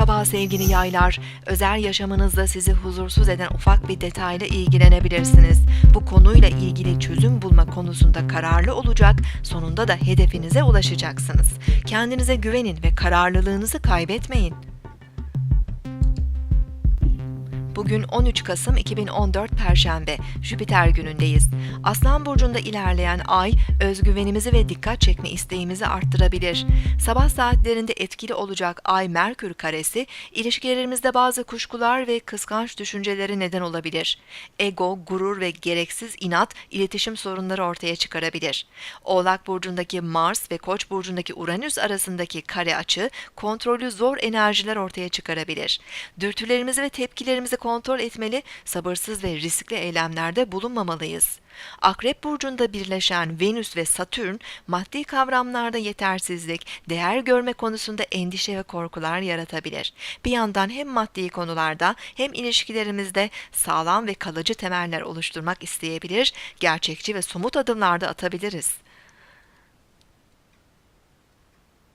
Merhaba sevgili yaylar. Özel yaşamınızda sizi huzursuz eden ufak bir detayla ilgilenebilirsiniz. Bu konuyla ilgili çözüm bulma konusunda kararlı olacak, sonunda da hedefinize ulaşacaksınız. Kendinize güvenin ve kararlılığınızı kaybetmeyin. Bugün 13 Kasım 2014 Perşembe, Jüpiter günündeyiz. Aslan burcunda ilerleyen ay özgüvenimizi ve dikkat çekme isteğimizi arttırabilir. Sabah saatlerinde etkili olacak ay Merkür karesi ilişkilerimizde bazı kuşkular ve kıskanç düşüncelere neden olabilir. Ego, gurur ve gereksiz inat iletişim sorunları ortaya çıkarabilir. Oğlak burcundaki Mars ve Koç burcundaki Uranüs arasındaki kare açı kontrolü zor enerjiler ortaya çıkarabilir. Dürtülerimizi ve tepkilerimizi kontrol etmeli, sabırsız ve riskli eylemlerde bulunmamalıyız. Akrep burcunda birleşen Venüs ve Satürn maddi kavramlarda yetersizlik, değer görme konusunda endişe ve korkular yaratabilir. Bir yandan hem maddi konularda hem ilişkilerimizde sağlam ve kalıcı temeller oluşturmak isteyebilir, gerçekçi ve somut adımlar da atabiliriz.